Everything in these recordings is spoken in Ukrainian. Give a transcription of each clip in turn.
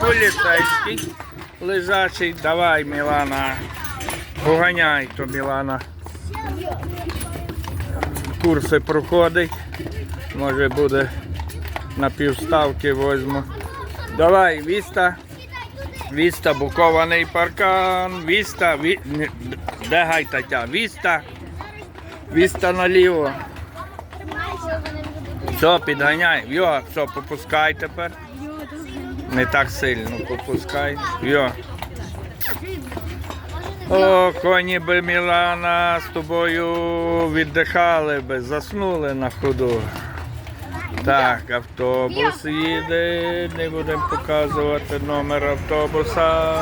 поліцейський лежачий. Давай, Мілана. Поганяй то, Мілана. Курси проходить. Може буде на півставки возьму. Давай, Віста. Віста, букований паркан. Віста, ві... де гай татя? Віста. Віста наліво. Все, підганяй. Йо, все, попускай тепер. Не так сильно попускай. Йо. О, коні би Мілана з тобою віддихали би, заснули на ходу. Так, автобус їде, не будемо показувати номер автобуса.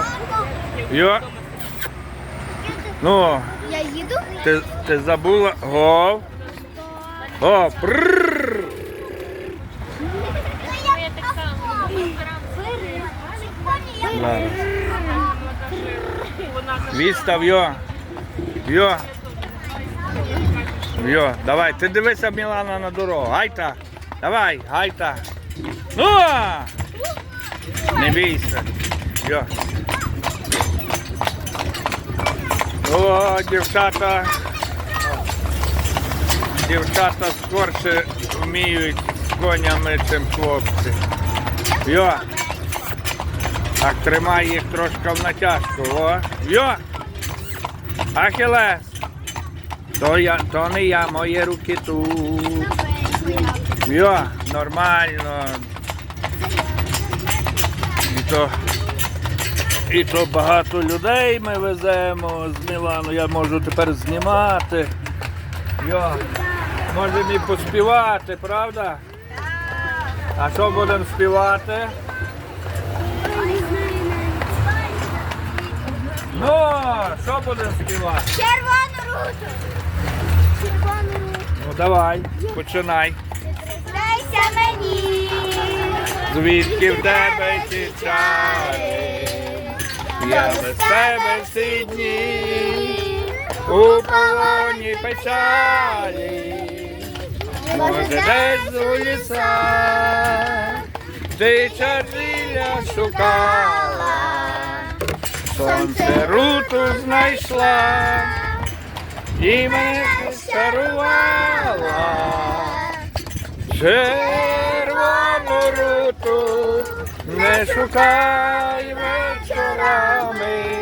Йо. Ну, Я їду? ти, ти забула. Гов. О, прррр. Ладно. Відстав йо. Йо. Йо, давай, ти дивися, Мілана, на дорогу. Гайта. Давай, гайта. Ну! Не бійся. Йо. О, дівчата. Дівчата скорше вміють з конями, чим хлопці. Йо. Так, тримай їх трошки в натяжку. О. Йо! Ахілес! То, я, то не я, мої руки тут. Йо, нормально. І то, і то багато людей ми веземо з Мілану. Я можу тепер знімати. Йо, можемо і поспівати, правда? А що будемо співати? Ну, що будемо співати? Червону руту. Червону руту. Ну давай, починай. Дайся мені. Звідки в тебе ці чари? Я без тебе всі дні, у полоні печалі, може десь у лісах, ти чаржіля шукала, сонце руту знайшла, і мене старувала. Червону руту не шукай вечорами,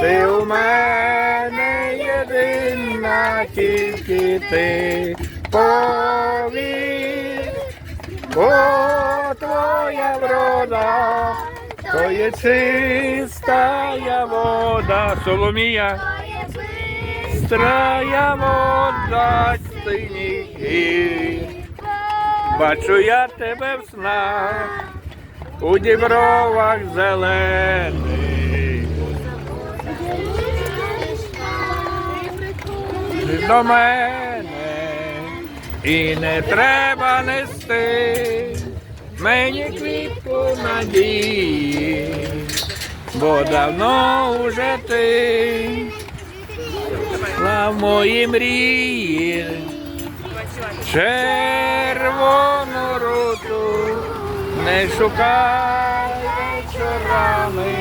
ти у мене єдина, тільки ти повір, бо твоя врода, то є чистая вода, Соломія. Страя вода синій гір. Бачу я тебе в снах, у дібровах зелених. До мене і не треба нести мені квітку надії, бо давно уже ти на мої мрії. Червону руту не шукай вечорами,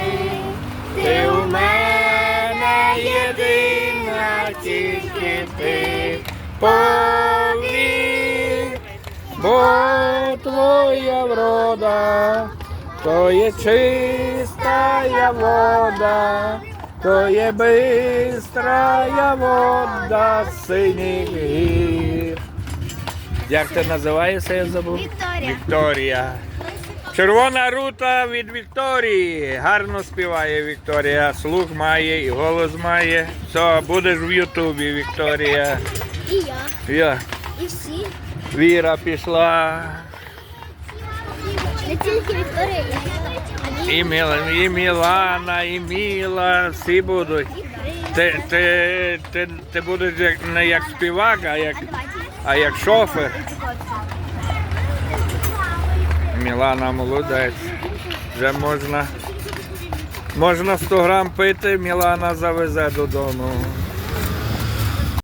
ти у мене єдина, тільки ти повір, бо твоя врода, то є чистая вода, то є бистрая вода синіх гір. Як ти називаєшся, я забув? Вікторія. Вікторія. Червона рута від Вікторії. Гарно співає Вікторія. Слух має і голос має. Все, будеш в Ютубі, Вікторія. І я. Я. І всі. Віра пішла. Не тільки я І, Міла, і Мілана, і Міла, всі будуть. Ти, ти, ти, ти будеш як, не як співак, а як, а як шофер. Мілана молодець. Вже можна, можна 100 грам пити, Мілана завезе додому.